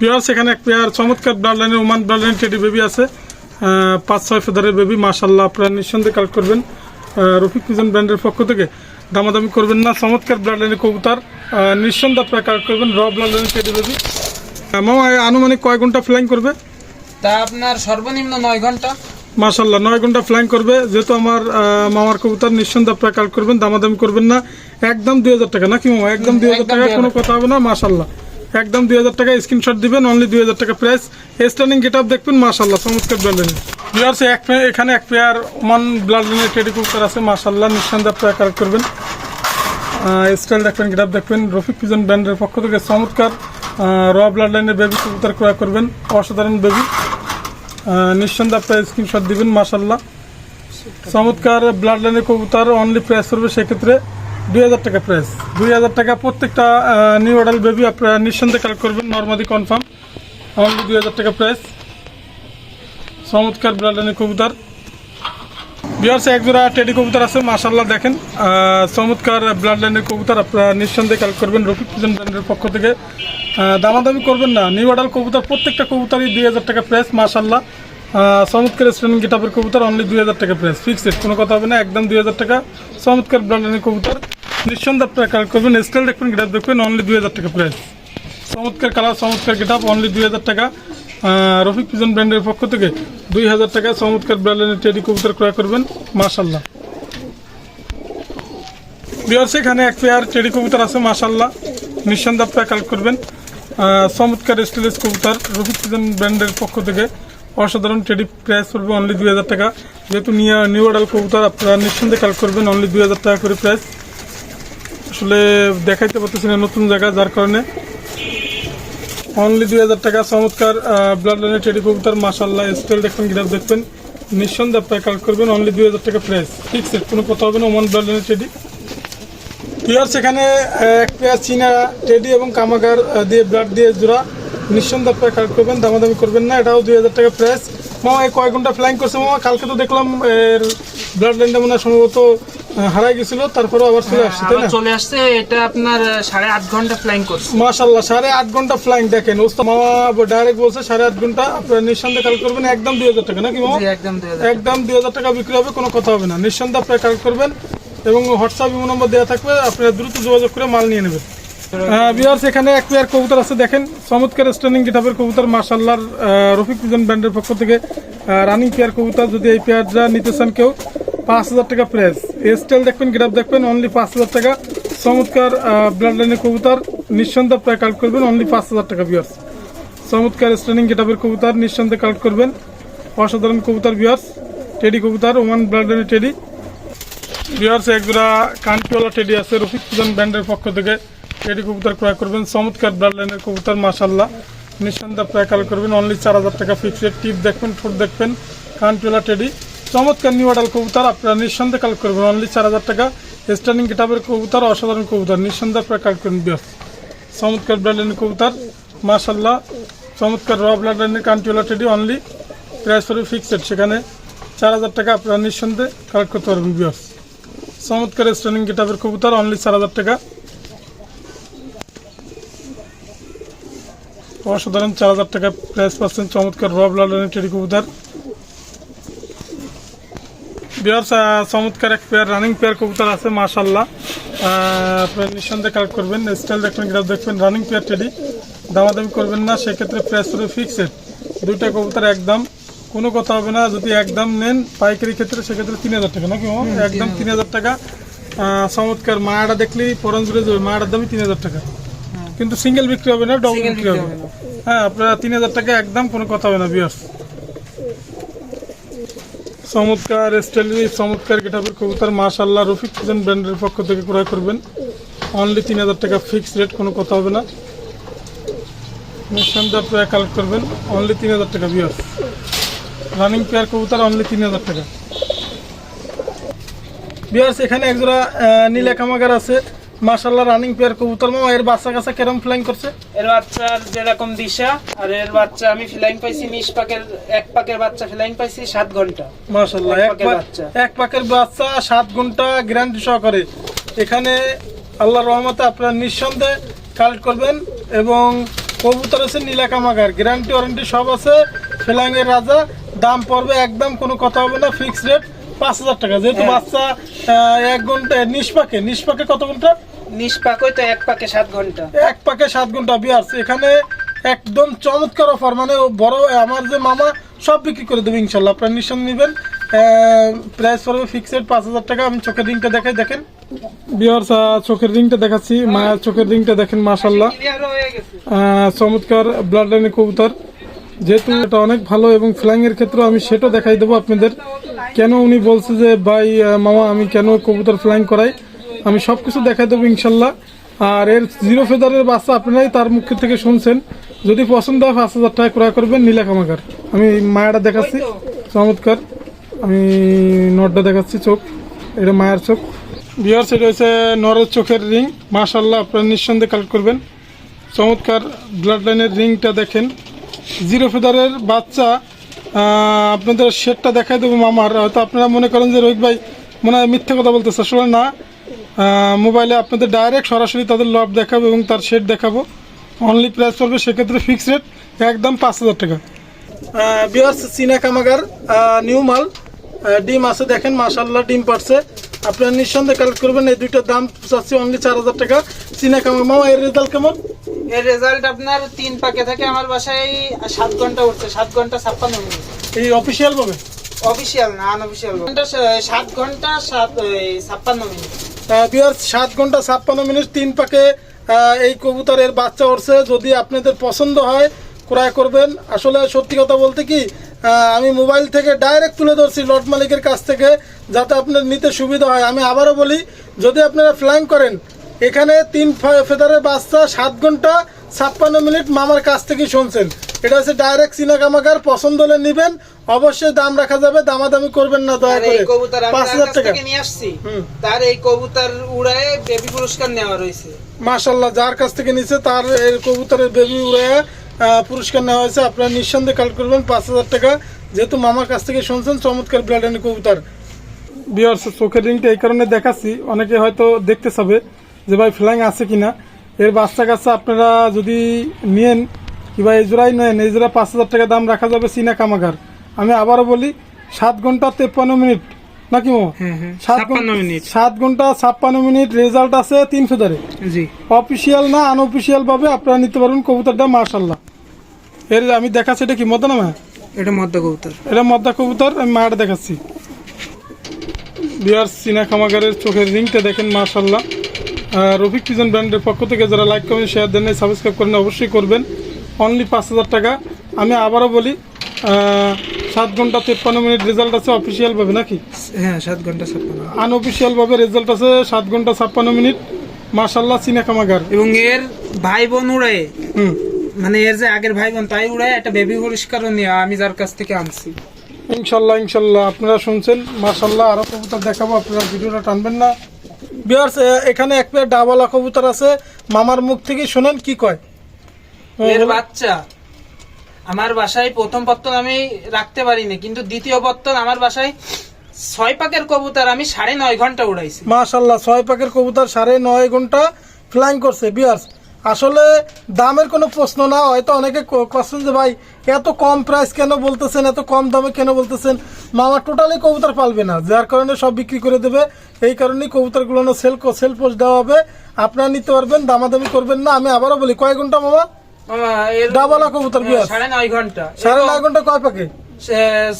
বিয়ার সেখানে এক পেয়ার চমৎকার ব্লাড লাইনের ওমান ব্লাড লাইনের টেডি বেবি আছে। পাঁচ ছয় ফেদারের বেবি মাশাল্লাহ আপনারা নিঃসন্দেহে কালেক্ট করবেন। রফিক পিজন ব্র্যান্ডের পক্ষ থেকে দামাদামি করবেন না চমৎকার ব্লাড লাইনের কবুতর। নিঃসন্দেহে আপনারা কালেক্ট করবেন র ব্লাড লাইনের টেডি বেবি মামা আনুমানিক কয় ঘণ্টা ফ্লাইং করবে? তা আপনার সর্বনিম্ন নয় ঘণ্টা। মাশাল্লাহ নয় ঘণ্টা ফ্লাইং করবে। যেহেতু আমার মামার কবুতর নিঃসন্দেহে আপনারা কালেক্ট করবেন দামাদামি করবেন না। একদম দুই হাজার টাকা নাকি মামা? একদম দুই হাজার টাকা কোনো কথা হবে না মাশাল্লাহ একদম দুই হাজার টাকা স্ক্রিনশট দিবেন অনলি দুই হাজার টাকা প্রাইস স্টার্নিং গেট আপ দেখবেন মাশাল্লাহ চমৎকার ব্লাড ভিউয়ার্স এক এখানে এক পেয়ার ওমান ব্লাড লাইনের টেডি কুকার আছে মাশাল্লাহ নিঃসন্দেহে আপনারা কালেক্ট করবেন। স্টাইল দেখবেন গেট আপ দেখবেন রফিক পিজন ব্র্যান্ডের পক্ষ থেকে চমৎকার। র ব্লাড লাইনের বেবি কবুতর ক্রয় করবেন, অসাধারণ বেবি নিঃসন্দেহে আপনারা স্ক্রিনশট দিবেন মাশাল্লাহ চমৎকার ব্লাড লাইনের কবুতর অনলি প্রাইস করবে সেক্ষেত্রে। দুই হাজার টাকা প্রাইস দুই হাজার টাকা প্রত্যেকটা নিউ অর্ডার বেবি আপনারা নিঃসন্দেহে কালেক্ট করবেন নর্মাদি কনফার্ম অনলি দুই হাজার টাকা প্রাইস চমৎকার লাইনের কবুতর। বিহার্সে এক জোড়া টেডি কবুতর আছে মাশাল্লাহ দেখেন। চমৎকার ব্লাড লাইনের কবুতর আপনারা নিঃসন্দেহে কালেক্ট করবেন রফিক পিজন ব্র্যান্ডের পক্ষ থেকে। দামাদামি করবেন না নিউ অর্ডার কবুতর প্রত্যেকটা কবুতরই দুই হাজার টাকা প্রাইস মাশাল্লাহ আহ, চমৎকার স্ট্রেনিং গেটাপের কবুতর অনলি দুই হাজার টাকা প্রাইস ফিক্সড কোনো কথা হবে না একদম দুই হাজার টাকা। চমৎকার লাইনের কবুতর। নিঃসন্দেহে আপনারা কালেক্ট করবেন। স্টাইল দেখবেন গেটাপ দেখবেন অনলি দুই হাজার টাকা প্রাইস চমৎকার কালার চমৎকার গেটাপ অনলি দুই হাজার টাকা। রফিক পিজন ব্র্যান্ডের পক্ষ থেকে দুই হাজার টাকা চমৎকার ব্র্যান্ডের টেডি কবুতর ক্রয় করবেন মাশাল্লাহ বিয়ার সেখানে এক পেয়ার টেডি কবুতর আছে মাশাল্লাহ নিঃসন্দেহে আপনারা কালেক্ট করবেন। চমৎকার স্টেলেস কবুতর, রফিক পিজন ব্র্যান্ডের পক্ষ থেকে অসাধারণ টেডি প্রাইস পড়বে অনলি দুই হাজার টাকা। যেহেতু নিউ অর্ডার কবুতর, আপনারা নিঃসন্দেহে কালেক্ট করবেন অনলি দুই হাজার টাকা করে প্রাইস আসলে দেখাইতে পারতেছি না নতুন জায়গা, যার কারণে। অনলি দুই হাজার টাকা, চমৎকার ব্লাড লাইনের টেডি কবুতর মাসাল্লাহ স্টাইল দেখবেন গ্রাফ দেখবেন। নিঃসন্দেহে আপনারা কালেক্ট করবেন অনলি দুই হাজার টাকা প্রাইস ফিক্সড কোনো কথা হবে না, ওমান ব্লাড লাইনের টেডি পিয়ার সেখানে এক পেয়ার চীনা টেডি এবং কামাগার দিয়ে ব্লাড দিয়ে জোড়া। নিঃসন্দেহে আপনারা কালেক্ট করবেন, দামাদামি করবেন না, এটাও দুই হাজার টাকা প্রাইস মামা, এই কয়েক ঘণ্টা ফ্লাইং করছে মামা, কালকে তো দেখলাম, এর ব্লাড লাইনটা মনে হয় সম্ভবত হারাই গেছিল তারপরে আবার চলে আসছে তাই না? চলে আসছে এটা আপনার সাড়ে আট ঘণ্টা ফ্লাইং করছে। মাশাল্লাহ সাড়ে আট ঘণ্টা ফ্লাইং দেখেন। ওস্তাদ মামা ডাইরেক্ট বলছে সাড়ে আট ঘণ্টা আপনারা নিঃসন্দেহে কালেক্ট করবেন একদম দুই হাজার টাকা নাকি মামা? একদম দুই হাজার টাকা। বিক্রি হবে কোনো কথা হবে না। নিঃসন্দেহে আপনারা কালেক্ট করবেন এবং হোয়াটসঅ্যাপ ইমো নম্বর দেওয়া থাকবে আপনারা দ্রুত যোগাযোগ করে মাল নিয়ে নেবেন। বিহার এখানে এক পেয়ার কবুতর আছে দেখেন চমৎকার স্ট্যান্ডিং গেটাপের কবুতর মার্শাল্লার রফিক পিজন ব্র্যান্ডের পক্ষ থেকে রানিং পেয়ার কবুতর যদি এই পেয়ারটা নিতে চান কেউ পাঁচ হাজার টাকা প্রাইস স্টাইল দেখবেন গেটাপ দেখবেন অনলি পাঁচ হাজার টাকা। চমৎকার ব্লাড লাইনের কবুতর, নিঃসন্দেহে আপনারা কালেক্ট করবেন অনলি পাঁচ হাজার টাকা বিয়ার্স চমৎকার স্ট্যান্ডিং গেটাপের কবুতর, নিঃসন্দেহে কালেক্ট করবেন। অসাধারণ কবুতর বিয়ার্স টেডি কবুতর ওমান ব্লাড লাইনের টেডি বিহার্স একজোড়া কান্টিওয়ালা টেডি আছে, রফিক পুজন ব্র্যান্ডের পক্ষ থেকে। টেডি কবুতর ক্রয় করবেন, চমৎকার ব্লাড লাইনের কবুতর মাশাল্লাহ নিঃসন্দেহে প্রায় কাল করবেন অনলি চার হাজার টাকা ফিক্সড টিপ দেখবেন, ঠোঁট দেখবেন কান্টিওয়ালা টেডি চমৎকার নিউ আডাল কবুতর, আপনারা নিঃসন্দেহে কাল করবেন। অনলি চার হাজার টাকা। স্ট্যান্ডিং গেটাবের কবুতর, অসাধারণ কবুতর, নিঃসন্দেহে প্রায় কাল করবেন। বিহার্স চমৎকার লাইনের কবুতর মাশাল্লাহ চমৎকার র ব্লাড লাইনের কান্টিওয়ালা টেডি অনলি প্রাইস পড়বে ফিক্সড সেখানে চার হাজার টাকা আপনারা নিঃসন্দেহে কালেক্ট করতে পারবেন। বিহার্স চমৎকার স্ট্যান্ডিং গেটাপের কবুতর অনলি চার হাজার টাকা। অসাধারণ চার হাজার টাকা প্রাইস পাচ্ছেন। চমৎকার রব লালনের টেডি কবুতর। বিহার চমৎকার এক পেয়ার রানিং পেয়ার কবুতর আছে মাশাল্লাহ আপনার নিঃসন্দেহে কালেক্ট করবেন স্টাইল দেখবেন গ্রাফ দেখবেন রানিং পেয়ার টেডি দামাদামি করবেন না সেক্ষেত্রে প্রাইস পড়বে ফিক্সড দুইটা কবুতর একদম কোনো কথা হবে না যদি একদম নেন পাইকারি ক্ষেত্রে সেক্ষেত্রে তিন হাজার টাকা। নাকি? একদম তিন হাজার টাকা। চমৎকার মায়াটা দেখলেই পরন জুড়ে যাবে মায়াটার দামই তিন হাজার টাকা। কিন্তু সিঙ্গেল বিক্রি হবে না ডবল বিক্রি হবে। হ্যাঁ আপনারা তিন হাজার টাকা একদম কোনো কথা হবে না বিয়ার্স চমৎকার স্টাইলি চমৎকার গেটাপের কবুতর মাশাল্লাহ রফিক ফুজন ব্র্যান্ডের পক্ষ থেকে ক্রয় করবেন। অনলি তিন হাজার টাকা ফিক্স রেট কোনো কথা হবে না। কালেক্ট করবেন। অনলি তিন হাজার টাকা বিয়ার্স রানিং পেয়ার কবুতর অনলি তিন হাজার টাকা। বিয়ার্স এখানে একজোড়া আহ, নীলা কামাগার আছে। মাশাল্লাহ রানিং পেয়ার কবুতর মামা এর বাচ্চা কাছে কেরম ফ্লাইং করছে? এর বাচ্চার যেরকম দিশা আর এর বাচ্চা আমি ফ্লাইং পাইছি নিশ পাকের এক পাকের বাচ্চা ফ্লাইং পাইছি সাত ঘণ্টা। মাশাল্লাহ এক পাকের বাচ্চা। এক পাকের বাচ্চা সাত ঘণ্টা গ্যারান্টি সহকারে। এখানে আল্লাহর রহমতে আপনারা নিঃসন্দেহে কালেক্ট করবেন এবং কবুতর আছে নীলাকামাগার গ্যারান্টি ওয়ারেন্টি সব আছে। ফেলাং এর রাজা দাম পড়বে একদম কোনো কথা হবে না ফিক্স রেট পাঁচ হাজার টাকা যেহেতু হ্যাঁ। বাচ্চা এক ঘণ্টা নিষ্পাকে নিষ্পাকে কত ঘণ্টা? নিষ্পাক তো এক পাকে সাত ঘণ্টা। এক পাকে সাত ঘণ্টা বিয়ার্স। এখানে একদম চমৎকার অফার মানে বড় আমার যে মামা সব বিক্রি করে দেবে ইনশাল্লাহ। আপনার নিঃসন্দ নেবেন। প্রাইস পড়বে ফিক্সড পাঁচ হাজার টাকা। আমি চোখের রিংটা দেখাই দেখেন। বিয়ার্স চোখের রিংটা দেখাচ্ছি। মায়ের চোখের রিংটা দেখেন আহ, চমৎকার ব্লাড লাইনের কবুতর। যেহেতু এটা অনেক ভালো এবং ফ্লাইং এর ক্ষেত্রে আমি সেটা দেখাই দেবো আপনাদের। কেন উনি বলছে যে, ভাই মামা, আমি কেন কবুতর ফ্লাইং করাই? আমি সব কিছু দেখাই দেবো ইনশাল্লাহ। আর এর জিরো ফেদারের বাচ্চা আপনারাই তার মুখ থেকে শুনছেন। যদি পছন্দ হয় পাঁচ হাজার টাকা ক্রয় করবেন, নীলা কামাকার আমি মায়াটা দেখাচ্ছি, চমৎকার। আমি নটটা দেখাচ্ছি চোখ। এটা মায়ের চোখ। বিয়ার্স এটা হচ্ছে নরের চোখের রিং মাশাল্লাহ আপনারা নিঃসন্দেহে কালেক্ট করবেন। চমৎকার ব্লাড লাইনের রিংটা দেখেন। জিরো ফেদারের বাচ্চা আপনাদের শেডটা দেখাই দেবো মামার। হয়তো আপনারা মনে করেন যে রোহিত ভাই মনে হয় মিথ্যে কথা বলতেছে, আসলে না। মোবাইলে আপনাদের ডাইরেক্ট সরাসরি তাদের লব দেখাবো এবং তার শেড দেখাবো। অনলি প্রাইস পড়বে সেক্ষেত্রে ফিক্স রেট একদম পাঁচ হাজার টাকা। বিয়ার্স চীনা কামাগার নিউ মাল। ডিম আছে, দেখেন মাশাল্লাহ ডিম পারছে আপনারা নিঃসন্দেহে কালেক্ট করবেন এই দুইটার দাম চাচ্ছি অনলি চার হাজার টাকা। চীনা কামাগার মামা এর রেজাল্ট কেমন? এর রেজাল্ট আপনার তিন পাকে থাকে আমার বাসায় সাত ঘণ্টা উঠছে সাত ঘণ্টা ছাপ্পান্ন মিনিট। এই অফিসিয়াল ভাবে? অফিসিয়াল না আনঅফিসিয়াল ঘণ্টা সাত ঘণ্টা সাত ছাপ্পান্ন মিনিট। বিয়ার সাত ঘণ্টা ছাপ্পান্ন মিনিট তিন পাকে এই কবুতরের বাচ্চা উঠছে। যদি আপনাদের পছন্দ হয় ক্রয় করবেন। আসলে সত্যি কথা বলতে কি আমি মোবাইল থেকে ডাইরেক্ট তুলে ধরছি লট মালিকের কাছ থেকে যাতে আপনার নিতে সুবিধা হয়। আমি আবারও বলি যদি আপনারা ফ্লাইং করেন এখানে তিন ফেদারের বাচ্চা সাত ঘণ্টা ছাপ্পান্ন মিনিট মামার কাছ থেকে শুনছেন। এটা হচ্ছে ডাইরেক্ট চীনা কামাকার পছন্দ হলে নেবেন অবশ্যই দাম রাখা যাবে দামাদামি করবেন না দয়া করে। এই পাঁচ হাজার টাকা। নিয়ে আসছি। তার এই কবুতর উড়ায় বেবি পুরস্কার নেওয়া রয়েছে। মাশাল্লাহ যার কাছ থেকে নিচ্ছে তার এর কবুতরের বেবি উড়ে আহ, পুরস্কার নেওয়া হয়েছে। আপনারা নিঃসন্দেহে কালেক্ট করবেন পাঁচ হাজার টাকা। যেহেতু মামার কাছ থেকে শুনছেন চমৎকার ব্লাডেন কবুতর। বিয়ার্স চোখের রিংটা এই কারণে দেখাচ্ছি। অনেকে হয়তো দেখতে চাবে যে ভাই ফ্লাইং আছে কিনা। এর বাচ্চা কাচ্চা আপনারা যদি নিয়েন কিংবা এই জোড়াই নেন এই জোড়া পাঁচ হাজার টাকা দাম রাখা যাবে চীনা কামাগার। আমি আবারও বলি সাত ঘণ্টা তেপ্পান্ন মিনিট। নাকি মো হ্যাঁ হ্যাঁ। সাত মিনিট। সাত ঘণ্টা ছাপ্পান্ন মিনিট রেজাল্ট আছে তিনশো ফেদারে জি। অফিসিয়াল না আনঅফিসিয়াল ভাবে আপনারা নিতে পারবেন কবুতরটা মার্শাল্লাহ এর আমি দেখাচ্ছি এটা কি মদনা মা এটা মদ্য কবুতর। এটা মদ্দা কবুতর আমি মায়ের দেখাচ্ছি। বিয়ার সিনা খামাগারের চোখের রিংটা দেখেন মার্শাল্লাহ রফিক পিজন ব্র্যান্ডের পক্ষ থেকে যারা লাইক কমেন্ট শেয়ার দেন সাবস্ক্রাইব করেন অবশ্যই করবেন। অনলি পাঁচ হাজার টাকা। আমি আবারও বলি সাত ঘণ্টা তেপ্পান্ন মিনিট রেজাল্ট আছে অফিসিয়াল ভাবে নাকি? হ্যাঁ সাত ঘণ্টা ছাপ্পান্ন। আনঅফিসিয়াল ভাবে রেজাল্ট আছে সাত ঘণ্টা ছাপ্পান্ন মিনিট। মার্শাল্লাহ সিনা খামাগার। এবং এর ভাই বোন উড়ায় হুম। মানে এর যে আগের ভাই বোন তাই উড়ায় একটা বেবি পুরস্কারও নিয়ে আমি যার কাছ থেকে আনছি। ইনশাল্লাহ ইনশাল্লাহ আপনারা শুনছেন। মার্শাল্লাহ আরও কবুতর দেখাবো আপনারা ভিডিওটা টানবেন না। বিয়ার্স এখানে এক পেয়ার ডাবলা কবুতর আছে। মামার মুখ থেকে শুনেন কি কয়। এর বাচ্চা। আমার বাসায় প্রথম পত্তন আমি রাখতে পারিনি কিন্তু দ্বিতীয় পত্তন আমার বাসায় ছয় পাকের কবুতর আমি সাড়ে নয় ঘণ্টা উড়াইছি। মাশাল্লাহ ছয় পাকের কবুতর সাড়ে নয় ঘণ্টা ফ্লাইং করছে বিয়ার্স আসলে দামের কোনো প্রশ্ন না হয়তো অনেকে কোশ্চেন যে ভাই এত কম প্রাইস কেন বলতেছেন? এত কম দামে কেন বলতেছেন? মামা টোটালি কবুতর পালবে না। যার কারণে সব বিক্রি করে দেবে। এই কারণেই কবুতরগুলো সেল সেল পোস্ট দেওয়া হবে। আপনারা নিতে পারবেন দামাদামি করবেন না। আমি আবারও বলি কয় ঘণ্টা মামা? ডাবলা কবুতর বিয়ার্স সাড়ে নয় ঘণ্টা। সাড়ে নয় ঘণ্টা কয় পাকে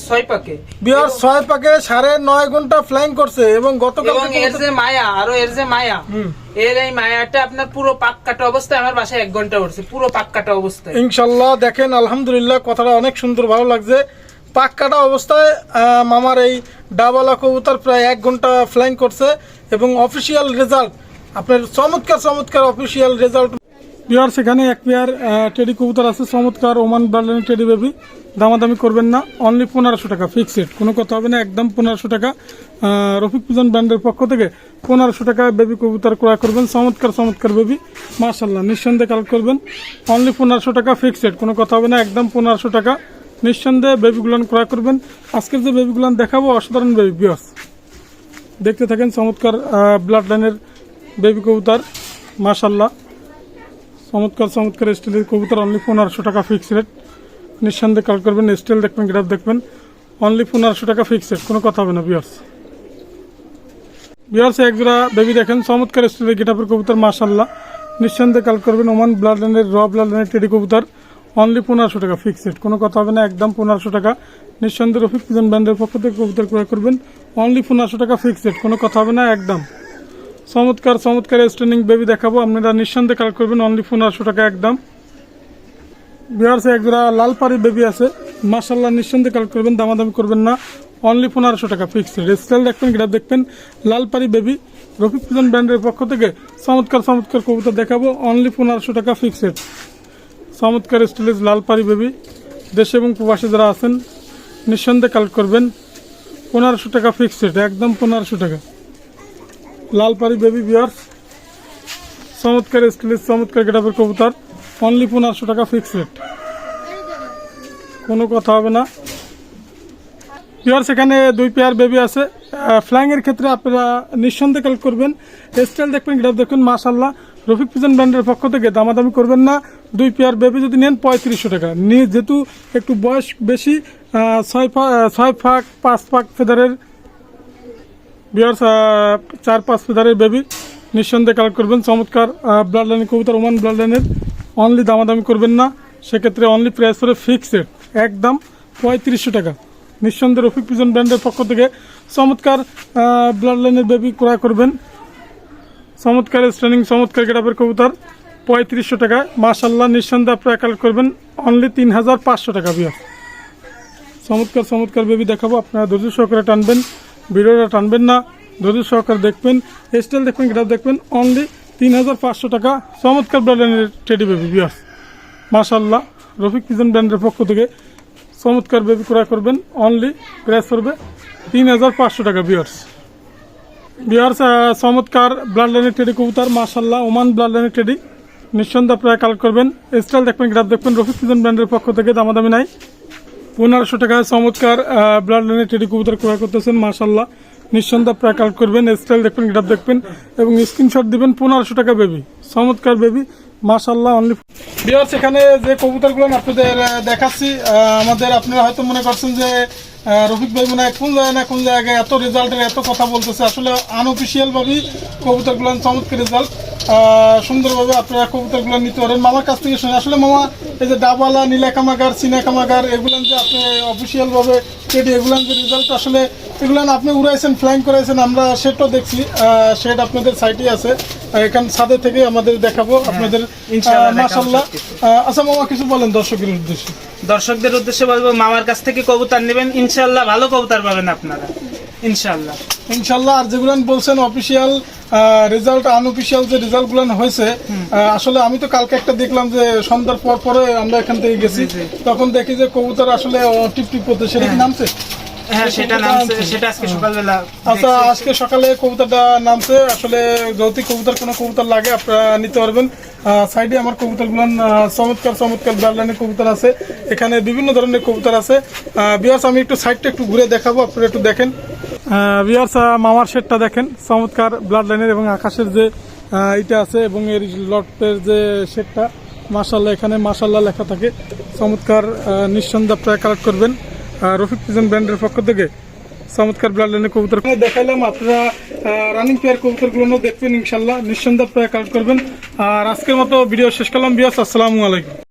ছয় পাকে। বিহার ছয় পাকে সাড়ে নয় ঘণ্টা ফ্লাইং করছে এবং গতকাল এবং এর যে মায়া আরও এর যে মায়া হুম। এর এই মায়াটা আপনার পুরো পাক কাটা অবস্থায় আমার বাসায় এক ঘণ্টা উঠছে পুরো পাক কাটা অবস্থায়। ইনশাল্লাহ দেখেন আলহামদুলিল্লাহ কথাটা অনেক সুন্দর ভালো লাগছে। পাক কাটা অবস্থায় মামার এই ডাবালা কবুতর প্রায় এক ঘণ্টা ফ্লাইং করছে এবং অফিসিয়াল রেজাল্ট আপনার চমৎকার চমৎকার অফিসিয়াল রেজাল্ট বিহার সেখানে এক পেয়ার টেডি কবুতর আছে চমৎকার ওমান ব্রান্ডের টেডি বেবি দামাদামি করবেন না অনলি পনেরোশো টাকা ফিক্সড কোনো কথা হবে না, একদম পনেরোশো টাকা। রফিক পুজন ব্র্যান্ডের পক্ষ থেকে পনেরোশো টাকা বেবি কবুতর ক্রয় করবেন। চমৎকার চমৎকার বেবি মার্শাল্লাহ নিঃসন্দেহে কালেক্ট করবেন। অনলি পনেরোশো টাকা ফিক্সড কোনো কথা হবে না, একদম পনেরোশো টাকা। নিঃসন্দেহে বেবিগুলান ক্রয় করবেন। আজকের যে বেবিগুলান দেখাবো, অসাধারণ বেবি বিয়স দেখতে থাকেন চমৎকার ব্লাড লাইনের বেবি কবুতর মার্শাল্লাহ চমৎকার চমৎকার স্টিলের কবুতর অনলি পনেরোশো টাকা ফিক্সড রেট নিঃসন্দেহে কাল করবেন স্টিল দেখবেন গ্রাফ দেখবেন। অনলি পনেরোশো টাকা ফিক্স রেট কোনো কথা হবে না বিয়ার্স বিয়ার্স এক জোড়া বেবি দেখেন, চমৎকার স্টিলের গেটাপের কবুতর মাশাল্লাহ নিঃসন্দেহে কাল করবেন ওমান ব্লাড লাইনের র ব্লাড লাইনের টেডি কবুতর। অনলি পনেরোশো টাকা ফিক্সড কোনো কথা হবে না, একদম পনেরোশো টাকা। নিঃসন্দেহে রফিক পিজন ব্র্যান্ডের পক্ষ থেকে কবুতর ক্রয় করবেন। অনলি পনেরোশো টাকা ফিক্স রেট কোনো কথা হবে না, একদম। চমৎকার চমৎকার স্ট্যান্ডিং বেবি দেখাবো, আপনারা নিঃসন্দেহে কাল করবেন অনলি পনেরোশো টাকা, একদম। বিহারসে এক জোড়া লাল পাড়ি বেবি আছে। মাসাল্লাহ নিঃসন্দেহে কালেক্ট করবেন, দামাদামি করবেন না। অনলি পনেরোশো টাকা ফিক্সড স্টাইল দেখবেন গ্রাফ দেখবেন। লাল পাড়ি বেবি রফিক পিজন ব্র্যান্ডের পক্ষ থেকে চমৎকার চমৎকার কবুতর দেখাবো। অনলি পনেরোশো টাকা ফিক্সড চমৎকার স্টাইলিশ লাল পাড়ি বেবি দেশে এবং প্রবাসী যারা আছেন, নিঃসন্দেহে কালেক্ট করবেন। পনেরোশো টাকা ফিক্সড একদম পনেরোশো টাকা। লাল পাড়ি বেবি বিয়ার্স চমৎকার স্টাইলিশ চমৎকার গেটাপের কবুতর। অনলি পনেরোশো টাকা ফিক্স রেট কোনো কথা হবে না। পিওর সেখানে দুই পেয়ার বেবি আছে। ফ্ল্যাংয়ের ক্ষেত্রে আপনারা নিঃসন্দেহে কাল করবেন। স্টাইল দেখবেন গ্রাফ দেখবেন মাশাল্লাহ রফিক পিজন ব্র্যান্ডের পক্ষ থেকে দামাদামি করবেন না। দুই পেয়ার বেবি যদি নেন, পঁয়ত্রিশশো টাকা। নিয়ে যেহেতু একটু বয়স বেশি ছয় ফা ছয় ফাঁক, পাঁচ ফাঁক ফেদারের বিয়ার্স চার পাঁচ ফেদারের বেবি নিঃসন্দেহে কালেক্ট করবেন। চমৎকার ব্লাড লাইনের কবিতার, ওমান ব্লাড লাইনের অনলি দামাদামি করবেন না, সেক্ষেত্রে অনলি প্রাইস করে ফিক্সড একদম পঁয়ত্রিশশো টাকা। নিঃসন্দেহে রফিক পিজন ব্র্যান্ডের পক্ষ থেকে চমৎকার ব্লাড লাইনের বেবি ক্রয় করবেন। চমৎকার স্ট্যান্ডিং চমৎকার গেটাপের কবুতর, পঁয়ত্রিশশো টাকা। মাশাল্লাহ নিঃসন্দেহে আপনারা কালেক্ট করবেন অনলি তিন হাজার পাঁচশো টাকা বিয়ার। চমৎকার চমৎকার বেবি দেখাবো, আপনারা ধৈর্য সহকারে টানবেন, ভিডিওটা টানবেন না, ধৈর্য সহকারে দেখবেন স্টাইল দেখবেন গ্রাফ দেখবেন অনলি তিন হাজার পাঁচশো টাকা চমৎকার ব্র্যান্ডের টেডি বেবি বিয়াস মাশাল্লাহ রফিক পিজন ব্র্যান্ডের পক্ষ থেকে চমৎকার বেবি ক্রয় করবেন অনলি প্রাইস করবে তিন হাজার পাঁচশো টাকা বিয়ার্স বিয়ার্স চমৎকার ব্লাড লাইনের টেডি কবুতর মাশাল্লাহ ওমান ব্লাড লাইনের টেডি নিঃসন্দেহে আপনারা কালেক্ট করবেন। স্টাইল দেখবেন গ্রাফ দেখবেন, রফিক কিজন ব্র্যান্ডের পক্ষ থেকে দামাদামি নাই। পনেরোশো টাকায় চমৎকার ব্লাড লাইনের টেডি কবুতর ক্রয় করতেছেন মাশাল্লাহ নিঃসন্দেহে আপনারা করবেন স্টাইল দেখবেন গ্রাফ দেখবেন এবং স্ক্রিনশট দিবেন পনেরোশো টাকা বেবি চমৎকার বেবি মাশাল্লাহ অনলি বিয়ার্স এখানে যে কবুতরগুলো আপনাদের দেখাচ্ছি আমাদের আপনারা হয়তো মনে করছেন যে রফিক ভাই মনে হয় কোন জায়গায় কোন জায়গায় এত রেজাল্টের এত কথা বলতেছে। আসলে আনঅফিসিয়াল ভাবেই কবুতরগুলো চমৎকার রেজাল্ট সুন্দরভাবে আপনারা কবুতরগুলো নিতে পারেন। মামার কাছ থেকে শুনে আসলে মামা, এই যে ডাবালা নীলা কামাগার সিনা কামাগার এগুলান যে আপনি অফিসিয়াল ভাবে টেডি এগুলান যে রেজাল্ট আসলে এগুলান আপনি উড়াইছেন ফ্লাইং করাইছেন আমরা সেটাও দেখছি সেট আপনাদের সাইটে আছে। এখান ছাদে থেকে আমাদের দেখাবো আপনাদের মাসাল্লাহ আচ্ছা মামা কিছু বলেন দর্শকের উদ্দেশ্যে। দর্শকদের উদ্দেশ্যে বলব মামার কাছ থেকে কবুতর নেবেন ইনশাল্লাহ ভালো কবুতর পাবেন আপনারা ইনশাল্লাহ ইনশাল্লাহ আর যেগুলো বলছেন অফিসিয়াল রেজাল্ট আনঅফিসিয়াল যে রেজাল্টগুলো হয়েছে আসলে আমি তো কালকে একটা দেখলাম যে সন্ধ্যার পর পরে আমরা এখান থেকে গেছি। তখন দেখি যে কবুতর আসলে টিপ টিপ করতে সেটা কি নামছে? হ্যাঁ সেটা নামছে সেটা আজকে সকালবেলা আচ্ছা আজকে সকালে কবুতরটা নামছে। আসলে যদি কবুতর কোনো কবুতর লাগে আপনারা নিতে পারবেন। সাইডে আমার কবুতরগুলো চমৎকার চমৎকার ব্লাডলাইনের কবুতর আছে। এখানে বিভিন্ন ধরনের কবুতর আছে। বিয়ার্স আমি একটু সাইডটা একটু ঘুরে দেখাবো আপনারা একটু দেখেন। বিয়ার্স মামার শেডটা দেখেন। চমৎকার ব্লাড লাইনের এবং আকাশের যে এটা আছে এবং এর লটের যে শেডটা মাসাল্লাহ এখানে মাসাল্লাহ লেখা থাকে। চমৎকার নিঃসন্দেহে আপনারা কালেক্ট করবেন। রফিক পিজন ব্র্যান্ডের পক্ষ থেকে চমৎকার ব্লাড কবুতর। দেখাইলাম, আপনারা রানিং পেয়ার কবুতরগুলো দেখবেন ইনশাল্লাহ নিঃসন্দেহ কালেক্ট করবেন। আর আজকের মতো ভিডিও শেষ করলাম। বিয়াস আসসালামু আলাইকুম।